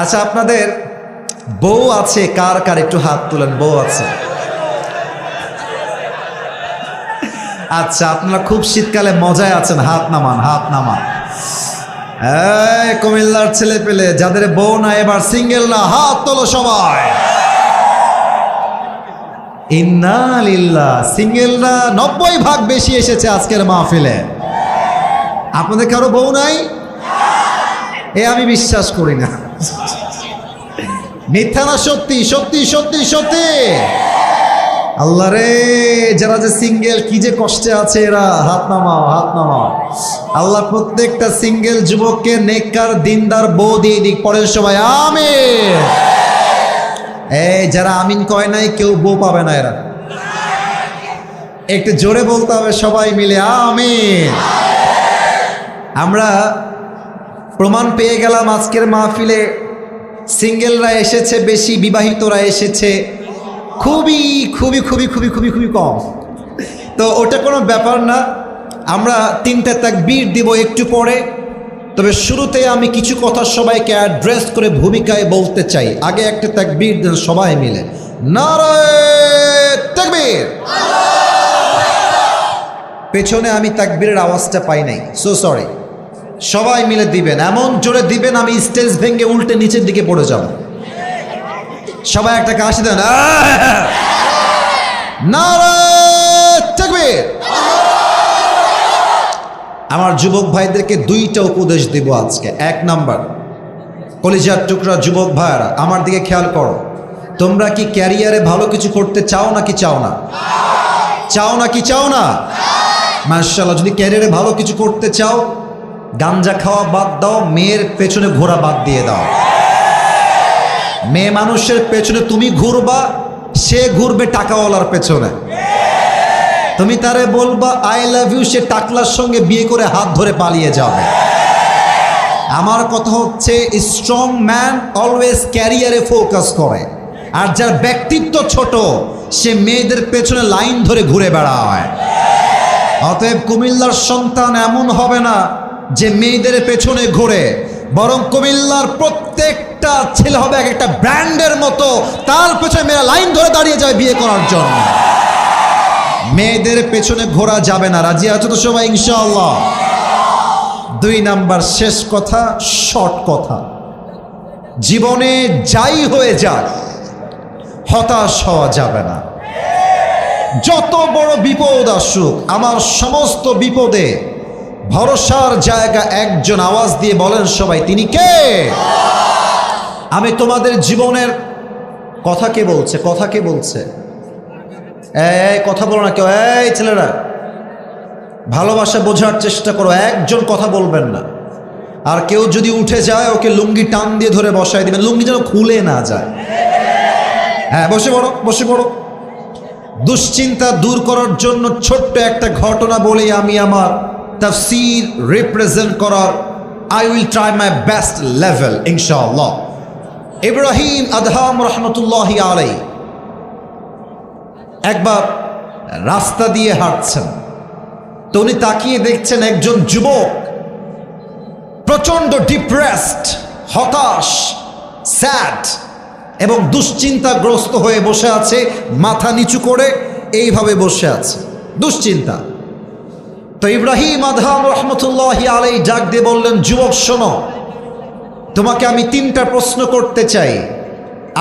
আচ্ছা আপনাদের বউ আছে, কার কার? একটু হাত তুলেন, বউ আছে। আচ্ছা আপনারা খুব শীতকালে মজায় আছেন, হাত নামান হাত নামান। এই কুমিল্লার ছেলে পেলে যাদের বউ না, এবার সিঙ্গেল না, হাত তোলো সবাই। ইন্নালিল্লাহ সিঙ্গেলরা নব্বই ভাগ বেশি এসেছে আজকের মাহফিলে। আপনাদের কারও বউ নাই? এ, আমি বিশ্বাস করি না। মিথ্যা না, সত্যি সত্যি সত্যি সত্যি। আল্লাহ রে, যারা যে সিঙ্গেল কি যে কষ্টে আছে এরা। হাত নামাও হাত নামাও। আল্লাহ প্রত্যেকটা সিঙ্গেল যুবককে নেককার, দিনদার, বউ দিয়ে দিক, পরের সবাই আমিন। এই, যারা আমিন কয় নাই, কেউ বউ পাবে না এরা। একটু জোরে বলতে হবে সবাই মিলে, আমিন। আমরা প্রমাণ পেয়ে গেলাম আজকের মাহফিলে। সিঙ্গেলরা এসেছে, বেশি বিবাহিতরা এসেছে। খুবই খুবই খুবই খুবই খুবই খুবই কম। তো ওটা কোনো ব্যাপার না। আমরা তিনটা তাকবীর দিব একটু পরে। তবে শুরুতে আমি কিছু কথা সবাইকে অ্যাড্রেস করে ভূমিকায় বলতে চাই। আগে একটা তাকবীর দেন সবাই মিলে। তাকবীর! পেছনে আমি তাকবীরের আওয়াজটা পাই নাই। সো সরি সবাই মিলে দিবেন। এমন জোরে দিবেন, আমি স্টেজ ভেঙে উল্টে নিচের দিকে পড়ে যাব। সবাই একটা কাশি দেন! আমার যুবক ভাইদেরকে দুইটা উপদেশ দিব আজকে। এক নাম্বার, কলিজার টুকরা যুবক ভাইরা আমার দিকে খেয়াল করো। তোমরা কি ক্যারিয়ারে ভালো কিছু করতে চাও নাকি চাও না? চাও নাকি চাও না? মার্শাল্লাহ যদি ক্যারিয়ারে ভালো কিছু করতে চাও গাঞ্জা খাওয়া বাদ দাও, মেয়ের পেছনে ঘোরা বাদ দিয়ে দাও। মেয়ে মানুষের পেছনে তুমি ঘুরবা, সে ঘুরবে টাকাওয়ালার পেছনে। তুমি তারে বলবা আই লাভ ইউ সে টাকলার সঙ্গে বিয়ে করে হাত ধরে পালিয়ে যাবে। আমার কথা হচ্ছে স্ট্রং ম্যান অলওয়েজ ক্যারিয়ারে ফোকাস করে। আর যার ব্যক্তিত্ব ছোট, সে মেয়েদের পেছনে লাইন ধরে ঘুরে বেড়ায়। অতএব কুমিল্লার সন্তান এমন হবে না যে মেয়েদের পেছনে ঘুরে, বরং কুমিল্লার প্রত্যেকটা ছেলে হবে এক একটা ব্র্যান্ডের মতো, তার পেছনে মেয়েরা লাইন ধরে দাঁড়িয়ে যায় বিয়ে করার জন্য। মেয়েদের পেছনে ঘোরা যাবে না, রাজি আছো তো সবাই, ইনশাআল্লাহ? দুই নাম্বার, শেষ কথা, শর্ট কথা। জীবনে যাই হয়ে যাক, হতাশ হওয়া যাবে না। যত বড় বিপদ আসুক, আমার সমস্ত বিপদে ভরসার জায়গা একজন আওয়াজ দিয়ে বলেন সবাই, তিনি কে? আমি তোমাদের জীবনের কথা কে বলছে? কথা কে বলছে? এই কথা বলো না কেউ। এই, ছেলেরা, ভালোবাসা বোঝার চেষ্টা করো। একজন কথা বলবেন না। আর কেউ যদি উঠে যায়, ওকে লুঙ্গি টান দিয়ে ধরে বসায় দিবেন। লুঙ্গি যেন খুলে না যায়। হ্যাঁ বসে পড়ো বসে পড়ো। দুশ্চিন্তা দূর করার জন্য ছোট্ট একটা ঘটনা বলেই আমি আমার। তাফসির রিপ্রেজেন্ট করার I will try my best level ইনশাআল্লাহ ইব্রাহিম আদহাম রহমতুল্লাহ আলাই একবার রাস্তা দিয়ে হাঁটছেন। তো উনি তাকিয়ে দেখছেন একজন যুবক, প্রচণ্ড ডিপ্রেসড হতাশ স্যাড এবং দুশ্চিন্তাগ্রস্ত হয়ে বসে আছে, মাথা নিচু করে এইভাবে বসে আছে। দুশ্চিন্তা। তো ইব্রাহিম আদহাম রহমতুল্লাহ আলাই ডাক দিয়ে বললেন, যুবক, শোনো, তোমাকে আমি তিনটা প্রশ্ন করতে চাই।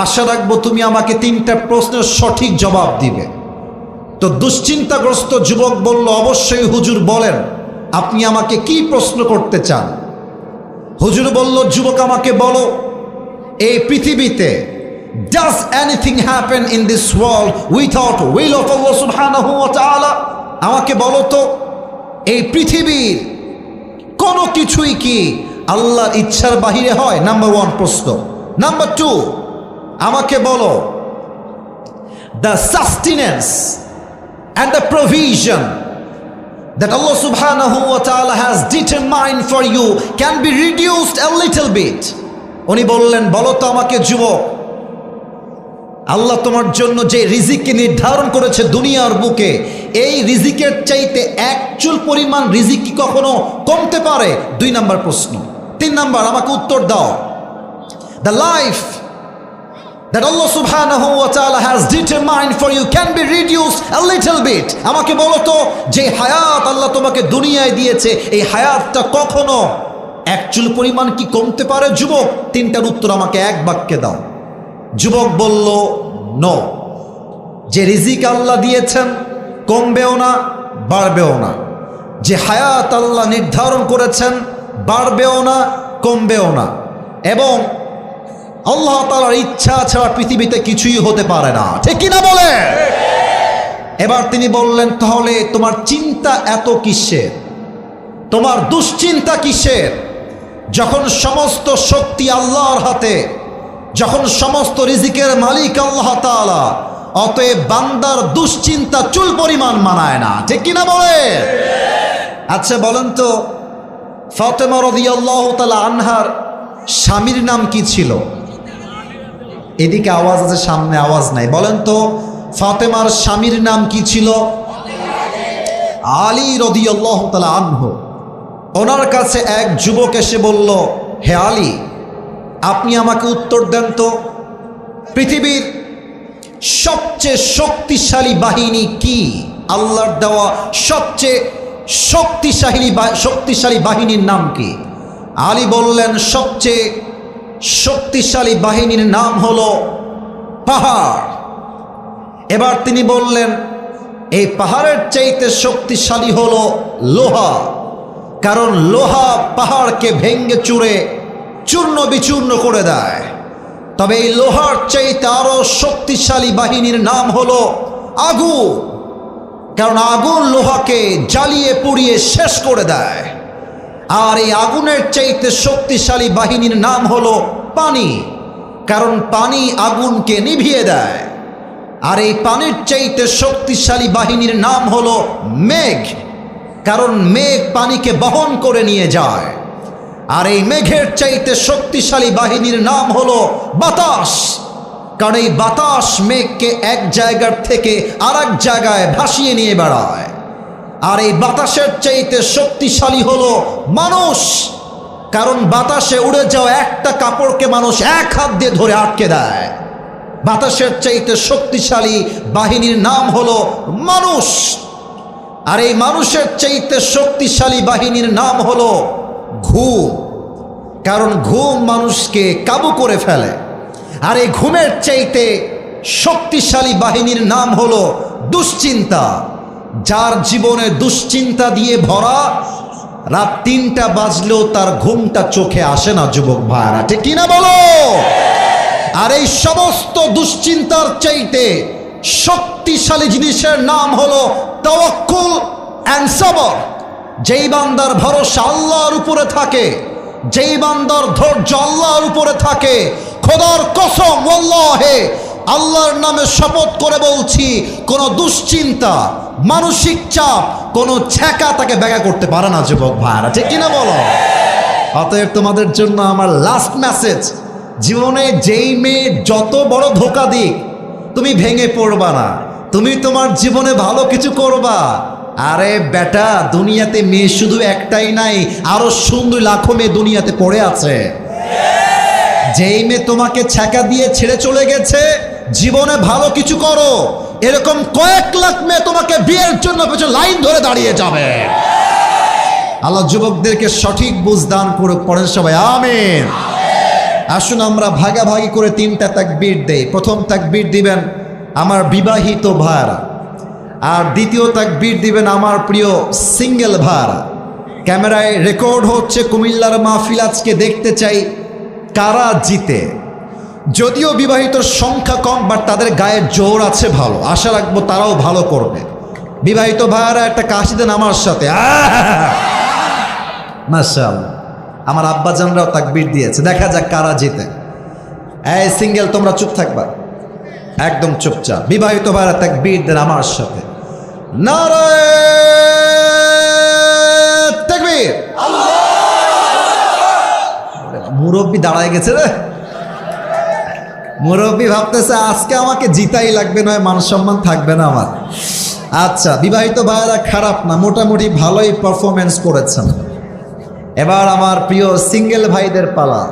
আশা রাখব তুমি আমাকে তিনটা প্রশ্নের সঠিক জবাব দিবে। তো দুশ্চিন্তাগ্রস্ত যুবক বলল, অবশ্যই হুজুর, বলেন, আপনি আমাকে কি প্রশ্ন করতে চান? হুজুর বলল, যুবক, আমাকে বলো, এই পৃথিবীতে does anything happen in this world without will of Allah আমাকে বলো তো এই পৃথিবীর কোনো কিছুই কি আল্লাহর ইচ্ছার বাহিরে হয় নাম্বার ওয়ান প্রশ্ন নাম্বার টু আমাকে বলো the sustenance and the provision that Allah subhanahu wa ta'ala has determined for you can be reduced a little bit উনি বললেন বলো তো আমাকে যুবক আল্লাহ তোমার জন্য যে রিজিককে নির্ধারণ করেছে দুনিয়ার বুকে, এই রিজিকের চাইতে একচুল পরিমাণ রিজিক কি কখনো কমতে পারে? দুই নাম্বার প্রশ্ন। তিন নাম্বার, আমাকে উত্তর দাও। The life that Allah subhanahu wa ta'ala has determined for you can be reduced a little bit. আমাকে বলো তো, যে হায়াত আল্লাহ তোমাকে দুনিয়ায় দিয়েছে, এই হায়াতটা কখনো একচুল পরিমাণ কি কমতে পারে? যুবক, তিনটার উত্তর আমাকে এক বাক্যে দাও। যুবক বলল, ন। যে রিজিক আল্লাহ দিয়েছেন, কমবেও না, বাড়বেও না। যে হায়াত আল্লাহ নির্ধারণ করেছেন, বাড়বেও না, কমবেও না। এবং আল্লাহ তালার ইচ্ছা ছাড়া পৃথিবীতে কিছুই হতে পারে না। ঠিক কিনা বলে? এবার তিনি বললেন, তাহলে তোমার চিন্তা এত কিসের? তোমার দুশ্চিন্তা কিসের? যখন সমস্ত শক্তি আল্লাহর হাতে যখন সমস্ত রিজিকের মালিক আল্লাহ তাআলা, অতএব বান্দার দুশ্চিন্তা চুল পরিমাণ মানায় না। ঠিক কিনা বলে? আচ্ছা বলেন তো, ফাতেমা তালা আনহার স্বামীর নাম কি ছিল? এদিকে আওয়াজ আছে, সামনে আওয়াজ নাই। বলেন তো, ফাতেমার স্বামীর নাম কি ছিল? আলী রদিয়াল্লাহ তালা আনহ। ওনার কাছে এক যুবক এসে বলল, হে আলী আপনি আমাকে উত্তর দেন তো। পৃথিবীর সবচেয়ে শক্তিশালী বাহিনী কি? আল্লাহর দেওয়া সবচেয়ে শক্তিশালী শক্তিশালী বাহিনীর নাম কি? আলী বললেন, সবচেয়ে শক্তিশালী বাহিনীর নাম হল পাহাড়। এবার তিনি বললেন, এই পাহাড়ের চাইতে শক্তিশালী হলো লোহা, কারণ লোহা পাহাড়কে ভেঙ্গে চুরে চূর্ণ বিচূর্ণ করে দেয়। তবে এই লোহার চাইতে আরও শক্তিশালী বাহিনীর নাম হলো আগুন। কারণ আগুন লোহাকে জ্বালিয়ে, পুড়িয়ে শেষ করে দেয়। আর এই আগুনের চাইতে শক্তিশালী বাহিনীর নাম হলো পানি। কারণ পানি আগুনকে নিভিয়ে দেয়। আর এই পানির চাইতে শক্তিশালী বাহিনীর নাম হলো মেঘ। কারণ মেঘ পানিকে বহন করে নিয়ে যায়। আর এই মেঘের চাইতে শক্তিশালী বাহিনীর নাম হলো বাতাস। কারণ এই বাতাস মেঘকে এক জায়গার থেকে আর জায়গায় ভাসিয়ে নিয়ে বেড়ায়। আর এই বাতাসের চাইতে শক্তিশালী হলো মানুষ। কারণ বাতাসে উড়ে যাওয়া একটা কাপড়কে মানুষ এক হাত দিয়ে ধরে আটকে দেয়। বাতাসের চাইতে শক্তিশালী বাহিনীর নাম হলো মানুষ। আর এই মানুষের চাইতে শক্তিশালী বাহিনীর নাম হলো ঘুম। কারণ ঘুম মানুষকে কাবু করে ফেলে। আর এই ঘুমের চাইতে শক্তিশালী বাহিনীর নাম হলো দুশ্চিন্তা। যার জীবনে দুশ্চিন্তা দিয়ে ভরা রাত তিনটা বাজলেও তার ঘুমটা চোখে আসে না, যুবক ভাইরা ঠিক কিনা বলো? আর এই সমস্ত দুশ্চিন্তার চাইতে শক্তিশালী জিনিসের নাম হলো তাওয়াক্কুল অ্যান্ড সবর। যেই বান্দার ভরসা আল্লাহর উপরে থাকে, যেই বান্দার ধৈর্য আল্লাহর উপরে থাকে, খোদার কসম হে আল্লাহর নামে শপথ করে বলছি, কোনো দুশ্চিন্তা, মানসিক চাপ, কোনো ছ্যাঁকা তাকে ব্যাগা করতে পারে না, যুবক ভাইরা ঠিক কিনা বলো? অতএব তোমাদের জন্য আমার লাস্ট মেসেজ জীবনে যেই মেয়ে যত বড় ধোকা দিক, তুমি ভেঙে পড়বা না। তুমি তোমার জীবনে ভালো কিছু করবা। আরে বেটা, দুনিয়াতে মেয়ে শুধু একটাই নাই, আরও সুন্দর লাখো মেয়ে দুনিয়াতে পড়ে আছে। যেই মেয়ে তোমাকে ছ্যাঁকা দিয়ে ছেড়ে চলে গেছে, জীবনে ভালো কিছু করো। এরকম কয়েক লাখ মেয়ে তোমাকে বিয়ের জন্য পেছনে লাইন ধরে দাঁড়িয়ে যাবে। আল্লাহ যুবকদেরকে সঠিক বুঝ দান করুক, পড়েন সবাই, আমিন। আসুন আমরা ভাগাভাগি করে তিনটা তাকবীর দেই। প্রথম তাকবীর দিবেন, আমার বিবাহিত ভাইরা আর দ্বিতীয় তাকবীর দিবেন আমার প্রিয় সিঙ্গেল ভাইরা ক্যামেরায় রেকর্ড হচ্ছে কুমিল্লার মাহফিল আজকে দেখতে চাই কারা জিতে। যদিও বিবাহিত সংখ্যা কম বাট তাদের গায়ের জোর আছে ভালো। আশা রাখব তারাও ভালো করবে। বিবাহিত ভাইয়ারা, একটা কাশি দেন আমার সাথে। মাসাল আমার আব্বাজানরাও তাকবির দিয়েছে। দেখা যাক কারা জিতে। এই সিঙ্গেল, তোমরা চুপ থাকবা। একদম চুপচাপ। বিবাহিত ভাইরা তাকবির দেন আমার সাথে। মুরব্বী দাঁড়ায় গেছে রে। মুরব্বী ভাবতেছে আজকে আমাকে জিতাই লাগবে নয় মান সম্মান থাকবে না আমার। আচ্ছা বিবাহিত ভাইয়েরা খারাপ না মোটামুটি ভালোই পারফরমেন্স করেছেন। এবার আমার প্রিয় সিঙ্গেল ভাইদের পালা।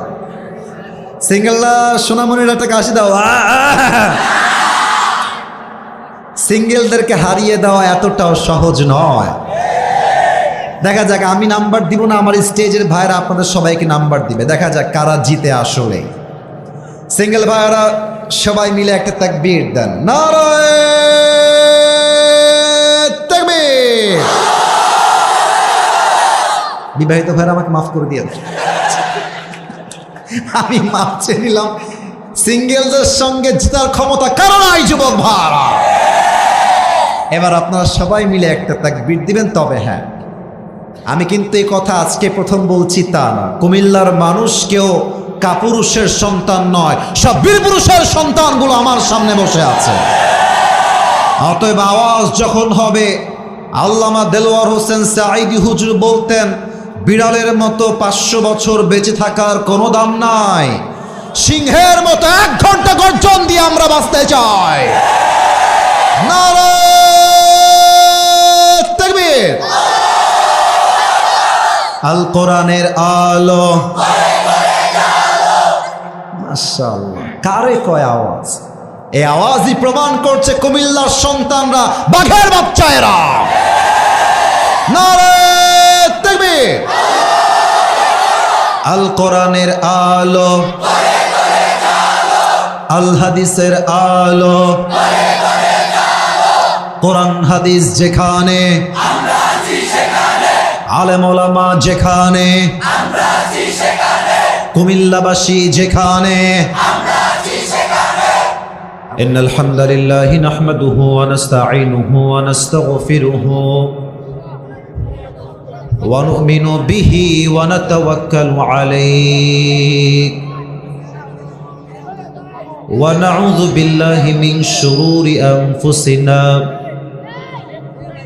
সিঙ্গেলরা সোনামণির একটা কাশি দাও। আ, আ। সিঙ্গেলদেরকে হারিয়ে দেওয়া এতটাও সহজ নয়। দেখা যাক, আমি নাম্বার দিব না আমার স্টেজের ভাইরা আপনাদের সবাইকে নাম্বার দিবে। দেখা যাক কারা জিতে আসলে। সিঙ্গেল ভাইরা সবাই মিলে একটা তাকবীর দেন। তাকবীর! বিবাহিত ভাইরা আমাকে মাফ করে দিয়ে। আমি মাফ চেয়ে নিলাম, সিঙ্গেলদের সঙ্গে জেতার ক্ষমতা কারণ যুবক ভাড়া এবার আপনারা সবাই মিলে একটা তাকবীর দিবেন, তবে হ্যাঁ। আমি কিন্তু এই কথা আজকে প্রথম বলছি তা না। কুমিল্লার মানুষ কেউ কাপুরুষের সন্তান নয়, সব বীর পুরুষের সন্তানগুলো আমার সামনে বসে আছে। অতএব আওয়াজ যখন হবে, আল্লামা দেলোয়ার হোসেন সাইদি হুজুর বলতেন, বিড়ালের মতো পাঁচশো বছর বেঁচে থাকার কোনো দাম নাই। সিংহের মতো এক ঘণ্টা গর্জন দিয়ে আমরা বাঁচতে চাই। নারায়ণ আল কোরআনের আলো। কারে কয় আওয়াজ? এই আওয়াজই প্রমাণ করছে কুমিল্লার সন্তানরা, বাঘের বাচ্চা এরা আল কোরআনের আলো। আল হাদিসের আলো। কোরআন হাদিস যেখানে আলেম ওলামা যেখানে কুমিল্লাবাসী যেখানে إن الحمد لله نحمده ونستعينه ونستغفره ونؤمن به ونتوكل عليه ونعوذ بالله من شرور أنفسنا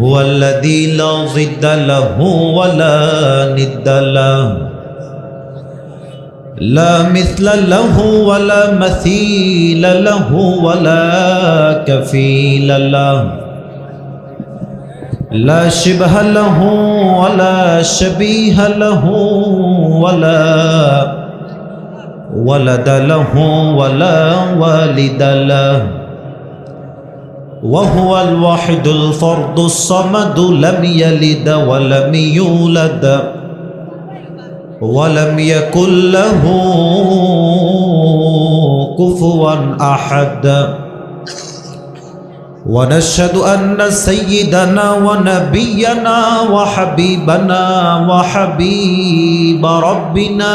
هو الذي لا ضد له ولا ند له. لا مثل له ولا مثيل له ولا كفيل له. لا شبه له ولا شبيه له ولا ولد له ولا والد له. وهو الواحد الفرد الصمد لم يلد ولم يولد ولم يكن له كفوا أحد. ونشهد أن سيدنا ونبينا وحبيبنا وحبيب ربنا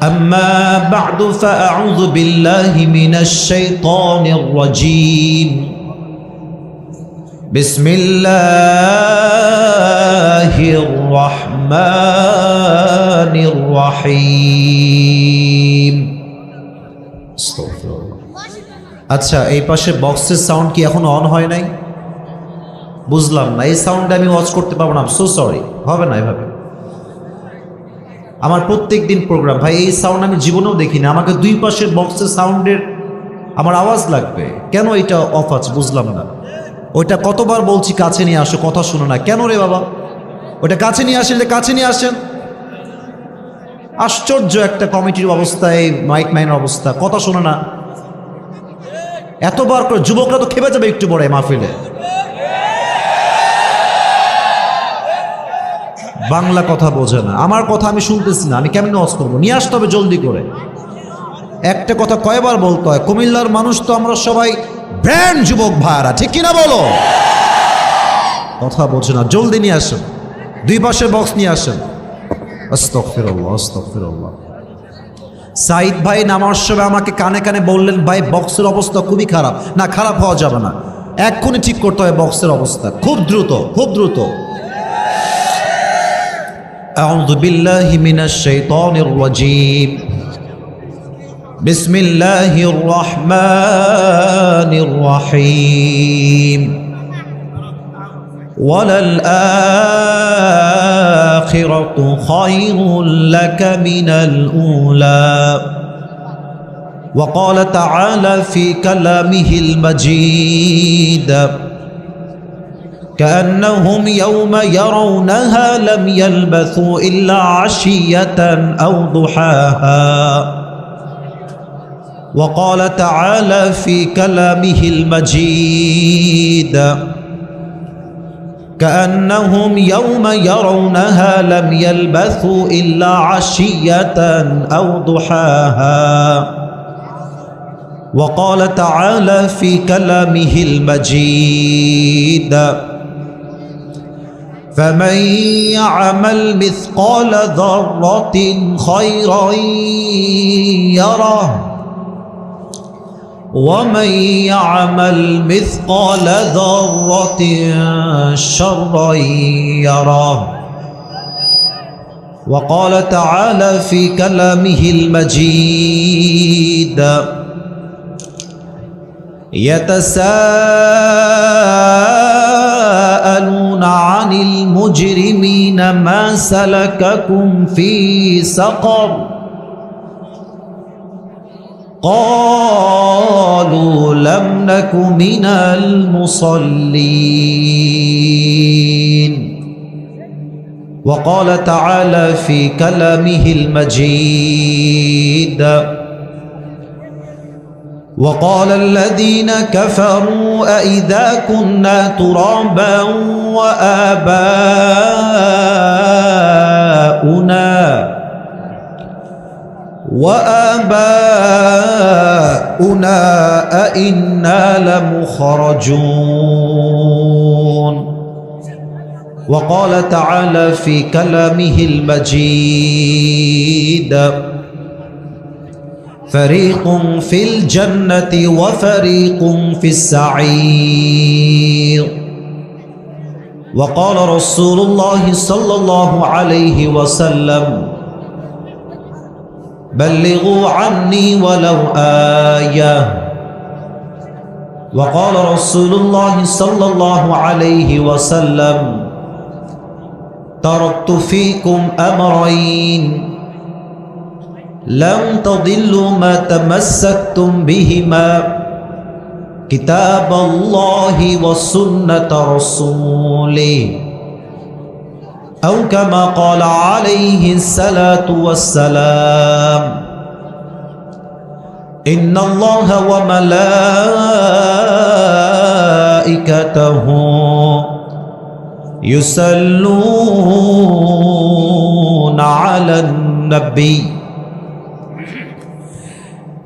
أما بعد فأعوذ بالله من الشيطان الرجيم بسم الله الرحمن الرحيم استغفر الله আচ্ছা এই পাশে বক্সের সাউন্ড কি এখন অন হয় নাই বুঝলাম না এই সাউন্ডে আমি ওয়াচ করতে পারবো না সো সরি হবে না এভাবে আমার প্রত্যেক দিন প্রোগ্রাম ভাই, এই সাউন্ড আমি জীবনেও দেখিনি। আমাকে দুই পাশের বক্সের সাউন্ডের আমার আওয়াজ লাগবে। কেন এটা অফ আছে বুঝলাম না। ওইটা কতবার বলছি কাছে নিয়ে আসো, কথা শুনো না। কেন রে বাবা? ওটা কাছে নিয়ে আসেন কাছে নিয়ে আসেন। আশ্চর্য একটা কমিটির অবস্থা, এই মাইক মাইনের অবস্থা। কথা শোনো না। এতবার করে, যুবকরা তো খেপে যাবে একটু বড় মাহফিলে। বাংলা কথা বোঝে না। আমার কথা আমি শুনতেছি না, আমি কেমন ওয়াজ করব? নিয়ে আসতে হবে জলদি করে। একটা কথা কয়বার বলতে হয়, কুমিল্লার মানুষ তো আমরা সবাই ব্র্যান্ড যুবক ভাইরা ঠিক কিনা বলো? কথা বোঝে না, জলদি নিয়ে আসেন। দুই পাশে বক্স নিয়ে আসেন। আস্তগফিরুল্লাহ আস্তগফিরুল্লাহ। সাইদ ভাই নামার সময় আমাকে কানে কানে বললেন, ভাই, বক্সের অবস্থা খুবই খারাপ। না, খারাপ হওয়া যাবে না। এক্ষুনি ঠিক করতে হবে বক্সের অবস্থা। খুব দ্রুত খুব দ্রুত। أعوذ بالله من الشيطان الرجيم. بسم الله الرحمن الرحيم. وللآخرة خير لك من الأولى. وقال تعالى في كلامه المجيد كأنهم يوم يرونها لم يلبثوا إلا عشية أو ضحاها. وقال تعالى في كلامه المجيد كأنهم يوم يرونها لم يلبثوا إلا عشية أو ضحاها. وقال تعالى في كلامه المجيد فمن يعمل مثقال ذرة خيرا يره ومن يعمل مثقال ذرة شرا يره وقال تعالى في كلامه المجيد يتساءلون عن المجرمين ما سلككم في سقر قالوا لم نك من المصلين. وقال تعالى في كلامه المجيد وقال الذين كفروا أئذا كنا ترابا وآباؤنا وآباؤنا أئنا لمخرجون. وقال تعالى في كلامه المجيد فريق في الجنة وفريق في السعير. وقال رسول الله صلى الله عليه وسلم بلغوا عني ولو آية. وقال رسول الله صلى الله عليه وسلم تركت فيكم أمرين. لم تضلوا ما تمسكتم بهما. كتاب الله وسنة رسوله. أو كما قال عليه الصلاة والسلام إن الله وملائكته يصلون على النبي.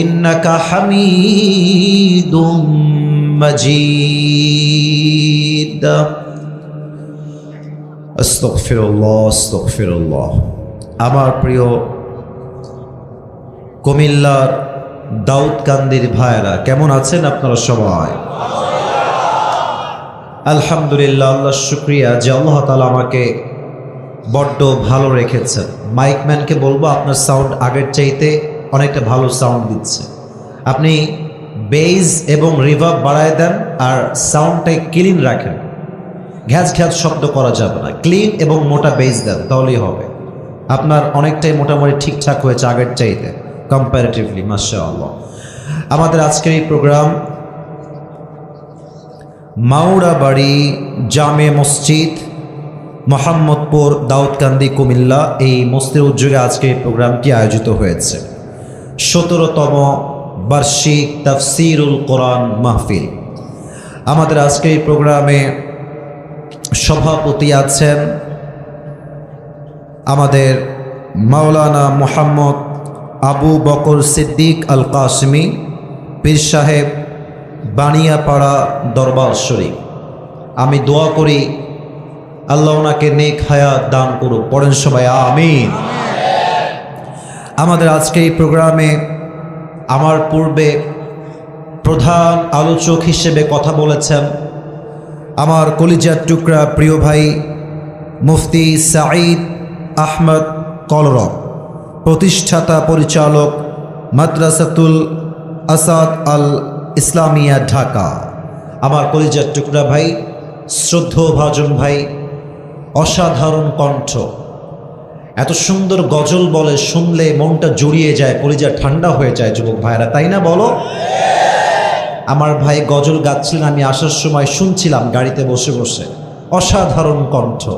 ইন্নাকা হামিদুম মজিদ। আস্তগফিরুল্লাহ আস্তগফিরুল্লাহ। আমার প্রিয় কুমিল্লার দাউদকান্দির ভাইরা কেমন আছেন আপনারা সবাই? আলহামদুলিল্লাহ আল্লাহ শুক্রিয়া যে আল্লাহ তালা আমাকে বড্ড ভালো রেখেছেন। মাইকম্যানকে বলব, আপনার সাউন্ড আগের চাইতে অনেকটা ভালো সাউন্ড দিচ্ছে। আপনি বেজ এবং রিভার্ব বাড়ায় দেন আর সাউন্ডটাই ক্লিন রাখেন। ঘ্যাচ ঘ্যাচ শব্দ করা যাবে না। ক্লিন এবং মোটা বেস দেন, তাহলেই হবে। আপনার অনেকটাই মোটামুটি ঠিকঠাক হয়েছে আগের চাইতে কম্পারেটিভলি মাসা আল্লাহ আমাদের আজকের এই প্রোগ্রাম মাউড়াবাড়ি জামে মসজিদ, মোহাম্মদপুর, দাউদকান্দি, কুমিল্লা, এই মসজিদের উদ্যোগে আজকে এই প্রোগ্রামটি আয়োজিত হয়েছে। সতেরোতম বার্ষিক তাফসিরুল কোরআন মাহফিল। আমাদের আজকে এই প্রোগ্রামে সভাপতি আছেন আমাদের মাওলানা মোহাম্মদ আবু বকর সিদ্দিক আল কাসমি পীর সাহেব বানিয়াপাড়া দরবার শরীফ। আমি দোয়া করি আল্লাহ ওনাকে নেক হায়াত দান করুক। পড়েন সবাই, আমিন। আমাদের আজকে এই প্রোগ্রামে আমার পূর্বে প্রধান আলোচক হিসেবে কথা বলেছেন আমার কলিজার টুকরা প্রিয় ভাই মুফতি সাঈদ আহমদ কলরব প্রতিষ্ঠাতা পরিচালক মাদ্রাসাতুল আসাদ আল ইসলামিয়া, ঢাকা। আমার কলিজার টুকরা ভাই শ্রদ্ধ ভাজন ভাই, অসাধারণ কণ্ঠ। এত সুন্দর গজল বলে শুনলে মনটা জড়িয়ে যায়, কলিজা ঠান্ডা হয়ে যায় যুবক ভাইরা তাই না বলো? আমার ভাই গজল গাচ্ছিলেন, আমি আসার সময় শুনছিলাম গাড়িতে বসে বসে। অসাধারণ কণ্ঠ।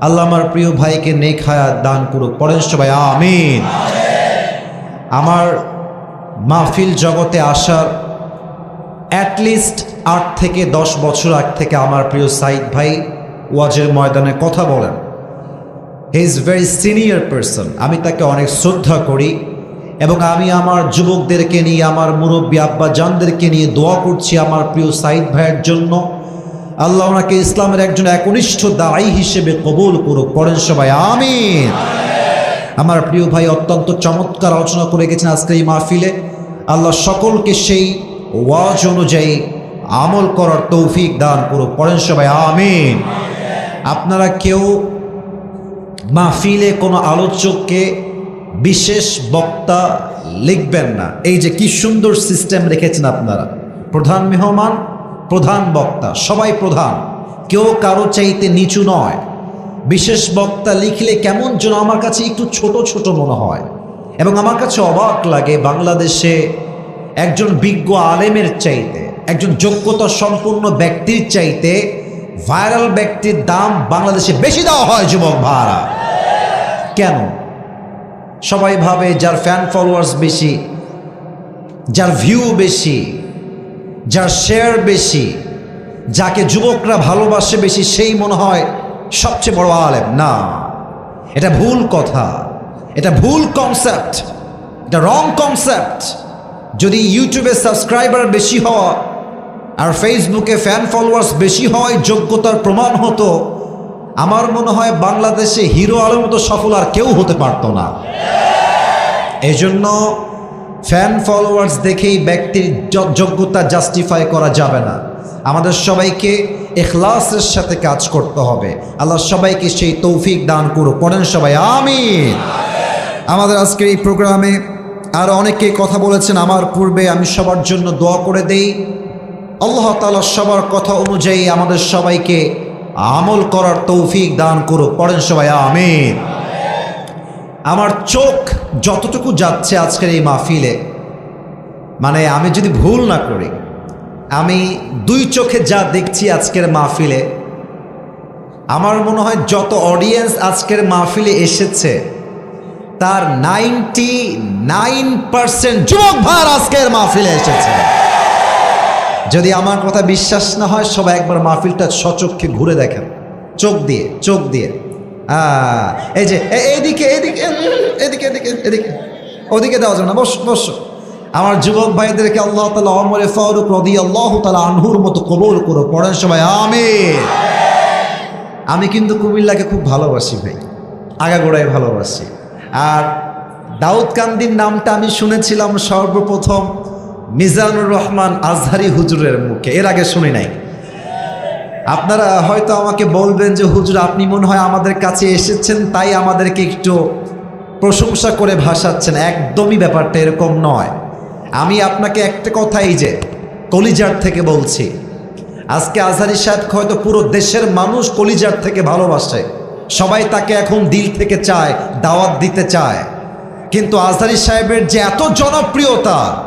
আল্লাহ আমার প্রিয় ভাইকে নেক হায়াত দান করুক পরেন সবাই, আমিন। আমার মাহফিল জগতে আসার অ্যাটলিস্ট আট থেকে দশ বছর আগ থেকে আমার প্রিয় সাইদ ভাই ওয়াজের ময়দানে কথা বলেন। He is very senior person আমি তাকে অনেক শ্রদ্ধা করি এবং আমি আমার যুবকদেরকে নিয়ে, আমার মুরব্বী আব্বা জানদেরকে নিয়ে দোয়া করছি আমার প্রিয় সাইদ ভাইয়ের জন্য। আল্লাহ ওনাকে ইসলামের একজন একনিষ্ঠ দায়ী হিসেবে কবুল করুক। পড়েন সবাই, আমিন। আমার প্রিয় ভাই অত্যন্ত চমৎকার আলোচনা করে গেছেন আজকে এই মাহফিলে। আল্লাহ সকলকে সেই ওয়াজ অনুযায়ী আমল করার তৌফিক দান করুক। পড়েন সবাই, আমিন। আপনারা কেউ মাহফিলে কোনো আলোচককে বিশেষ বক্তা লিখবেন না। এই যে কি সুন্দর সিস্টেম রেখেছেন আপনারা। প্রধান মেহমান, প্রধান বক্তা, সবাই প্রধান। কেউ কারও চাইতে নিচু নয়। বিশেষ বক্তা লিখলে কেমন যেন আমার কাছে একটু ছোট ছোট মনে হয়। এবং আমার কাছে অবাক লাগে বাংলাদেশে একজন বিজ্ঞ আলেমের চাইতে, একজন যোগ্যতা সম্পূর্ণ ব্যক্তির চাইতে ভাইরাল ব্যক্তির দাম বাংলাদেশে বেশি দেওয়া হয়, যুবক ভাড়া কেন? সবাই ভাবে যার ফ্যান ফলোয়ার্স বেশি, যার ভিউ বেশি, যার শেয়ার বেশি, যাকে যুবকরা ভালোবাসে বেশি, সেই মনে হয় সবচেয়ে বড় আলেম। না, এটা ভুল কথা। এটা ভুল কনসেপ্ট এটা রং কনসেপ্ট যদি ইউটিউবে সাবস্ক্রাইবার বেশি হওয়া আর ফেসবুকে ফ্যান ফলোয়ার্স বেশি হওয়ায় যোগ্যতার প্রমাণ হতো আমার মনে হয় বাংলাদেশে হিরো আলম মতো সফল আর কেউ হতে পারতো না। এজন্য ফ্যান ফলোয়ার্স দেখেই ব্যক্তির যোগ্যতা জাস্টিফাই করা যাবে না। আমাদের সবাইকে এখলাসের সাথে কাজ করতে হবে। আল্লাহ সবাইকে সেই তৌফিক দান করুক। পড়েন সবাই, আমিন। আমাদের আজকের এই প্রোগ্রামে আর অনেকে কথা বলেছেন, আমার পূর্বে আমি সবার জন্য দোয়া করে দেই। আল্লাহ তালা সবার কথা অনুযায়ী আমাদের সবাইকে আমল করার তৌফিক দান করুক। পড়েন সবাই, আমিন। আমার চোখ যতটুকু যাচ্ছে আজকের এই মাহফিলে মানে আমি যদি ভুল না করি, আমি দুই চোখে যা দেখছি আজকের মাহফিলে, আমার মনে হয় যত অডিয়েন্স আজকের মাহফিলে এসেছে, তার নাইনটি নাইন পার্সেন্ট যুবক ভার আজকের মাহফিলে এসেছে। যদি আমার কথা বিশ্বাস না হয়, সবাই একবার মাহফিলটা সচক্ষে ঘুরে দেখেন। চোখ দিয়ে চোখ দিয়ে। এই যে এদিকে এদিকে এদিকে এদিকে এদিকে ওদিকে দেওয়া যাবে না, বস বস। আমার যুবক ভাইদেরকে আল্লাহ তালা অমরে ফারুক রদি আল্লাহ তালা আনহুর মতো কবুল করো। পড়েন সবাই আমি আমি কিন্তু কুমিল্লাকে খুব ভালোবাসি ভাই। আগাগোড়ায় ভালোবাসি। আর দাউদ কান্দির নামটা আমি শুনেছিলাম সর্বপ্রথম। মিজানুর রহমান আজহারি হুজুরের মুখে। এর আগে শুনি নাই। আপনারা হয়তো আমাকে বলবেন যে, হুজুর, আপনি মনে হয় আমাদের কাছে এসেছেন, তাই আমাদেরকে একটু প্রশংসা করে ভাসাচ্ছেন। একদমই ব্যাপারটা এরকম নয়। আমি আপনাকে একটা কথাই যে, কলিজার থেকে বলছি। আজকে আজহারি সাহেবকে হয়তো পুরো দেশের মানুষ কলিজার থেকে ভালোবাসে। সবাই তাকে এখন দিল থেকে চায়, দাওয়াত দিতে চায়। কিন্তু আজহারি সাহেবের যে এত জনপ্রিয়তা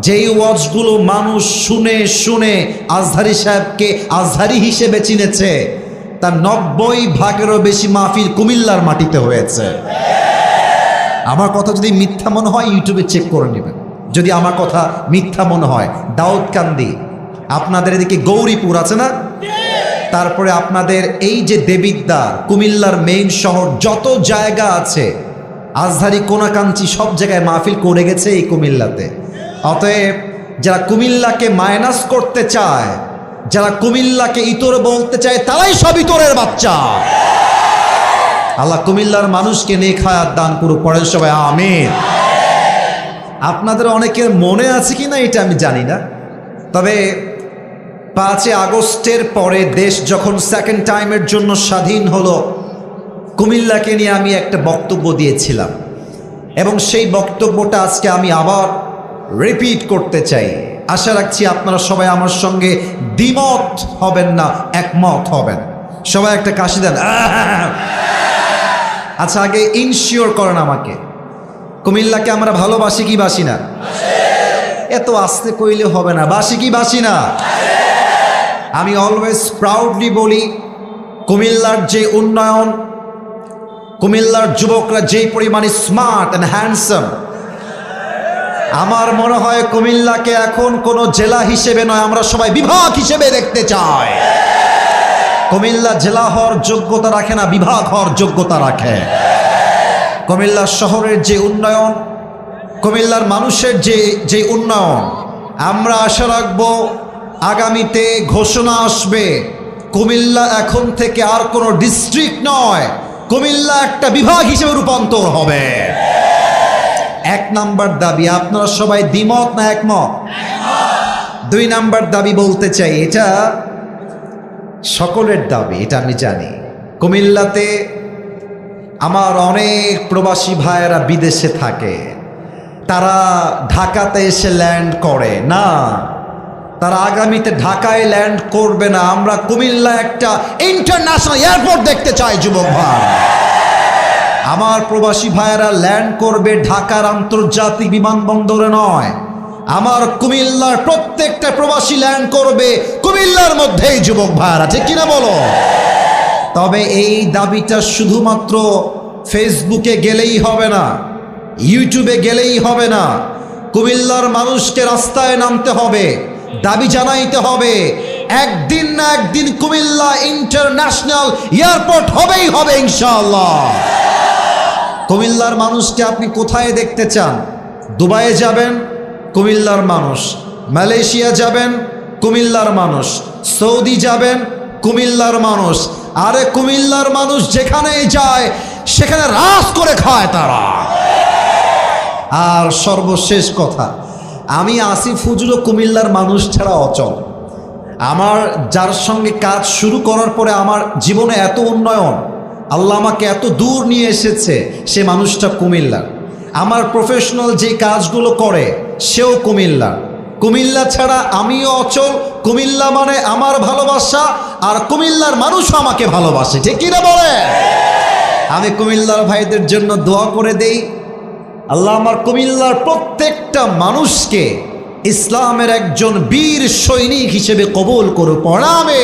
যেই ওয়াজগুলো মানুষ শুনে শুনে আজহারি সাহেবকে আজহারি হিসেবে চিনেছে, তার নব্বই ভাগেরও বেশি মাহফিল কুমিল্লার মাটিতে হয়েছে। আমার কথা যদি মিথ্যা মনে হয়, ইউটিউবে চেক করে নেবেন। যদি আমার কথা মিথ্যা মনে হয়, দাউদকান্দি, আপনাদের এদিকে গৌরীপুর আছে না? তারপরে আপনাদের এই যে দেবিদ্বার, কুমিল্লার মেইন শহর, যত জায়গা আছে আজধারি কোনাকাঞ্চি সব জায়গায় মাহফিল করে গেছে এই কুমিল্লাতে। অতএব যারা কুমিল্লাকে মাইনাস করতে চায়, যারা কুমিল্লাকে ইতর বলতে চায়, তারাই সব ইতরের বাচ্চা। আল্লাহ কুমিল্লার মানুষকে নিয়ে খায়াত দান করুক, পড়েন সবাই আমির আপনাদের অনেকের মনে আছে কি না, এটা আমি জানি না। তবে পাঁচই আগস্টের পরে দেশ যখন সেকেন্ড টাইমের জন্য স্বাধীন হলো, কুমিল্লাকে নিয়ে আমি একটা বক্তব্য দিয়েছিলাম। এবং সেই বক্তব্যটা আজকে আমি আবার রিপিট করতে চাই। আশা রাখছি আপনারা সবাই আমার সঙ্গে দ্বিমত হবেন না, একমত হবেন। সবাই একটা কাশি দেন! আচ্ছা আগে ইনশিওর করেন আমাকে। কুমিল্লাকে আমরা ভালোবাসি কি বাসি না? এত আসতে কইলে হবে না। বাসি কি বাসি না? আমি অলওয়েজ প্রাউডলি বলি, কুমিল্লার যে উন্নয়ন, কুমিল্লার যুবকরা যেই পরিমাণে স্মার্ট অ্যান্ড হ্যান্ডসাম আমার মনে হয় কুমিল্লাকে এখন কোনো জেলা হিসেবে নয়, আমরা সবাই বিভাগ হিসেবে দেখতে চাই। কুমিল্লা জেলা হওয়ার যোগ্যতা রাখে না, বিভাগ হওয়ার যোগ্যতা রাখে। কুমিল্লা শহরের যে উন্নয়ন, কুমিল্লার মানুষের যে যে উন্নয়ন, আমরা আশা রাখব আগামীতে ঘোষণা আসবে, কুমিল্লা এখন থেকে আর কোনো ডিস্ট্রিক্ট নয়, কুমিল্লা একটা বিভাগ হিসেবে রূপান্তর হবে। এক নাম্বার দাবি, আপনারা সবাই দ্বিমত না একমত? দুই নাম্বার দাবি বলতে চাই, এটা সকলের দাবি, এটা আমি জানি। কুমিল্লাতে আমার অনেক প্রবাসী ভাইয়েরা বিদেশে থাকে। তারা ঢাকাতে এসে ল্যান্ড করে। না, তারা আগামীতে ঢাকায় ল্যান্ড করবে না। আমরা কুমিল্লা একটা ইন্টারন্যাশনাল এয়ারপোর্ট দেখতে চাই, যুবক ভাই। আমার প্রবাসী ভাইয়েরা, ল্যান্ড করবে ঢাকার আন্তর্জাতিক বিমানবন্দরে নয়। আমার কুমিল্লার প্রত্যেকটা প্রবাসী ল্যান্ড করবে কুমিল্লার মধ্যেই, যুবক ভাইয়েরা, ঠিক কিনা বলো? তবে এই দাবিটা শুধুমাত্র ফেসবুকে গেলেই হবে না, ইউটিউবে গেলেই হবে না। কুমিল্লার মানুষকে রাস্তায় নামতে হবে, দাবি জানাইতে হবে, একদিন না একদিন কুমিল্লা ইন্টারন্যাশনাল এয়ারপোর্ট হবেই হবে, ইনশাআল্লাহ। কুমিল্লার মানুষকে আপনি কোথায় দেখতে চান? দুবাইয়ে যাবেন, কুমিল্লার মানুষ। মালয়েশিয়া যাবেন, কুমিল্লার মানুষ। সৌদি যাবেন, কুমিল্লার মানুষ। আরে কুমিল্লার মানুষ যেখানেই যায়, সেখানে রাস করে খায় তারা। আর সর্বশেষ কথা, আমি আসিফ হুজুরও কুমিল্লার মানুষ ছাড়া অচল। আমার, যার সঙ্গে কাজ শুরু করার পরে আমার জীবনে এত উন্নয়ন আল্লাহ আমাকে এত দূর নিয়ে এসেছে, সে মানুষটা কুমিল্লার। আমার প্রফেশনাল যে কাজগুলো করে, সেও কুমিল্লার। কুমিল্লা ছাড়া আমিও অচল, কুমিল্লা মানে আমার ভালোবাসা, আর কুমিল্লার মানুষও আমাকে ভালোবাসে, ঠিক কিনা বলে? আমি কুমিল্লার ভাইদের জন্য দোয়া করে দেই, আল্লাহ আমার কুমিল্লার প্রত্যেকটা মানুষকে ইসলামের একজন বীর সৈনিক হিসেবে কবুল করুক পড়াবে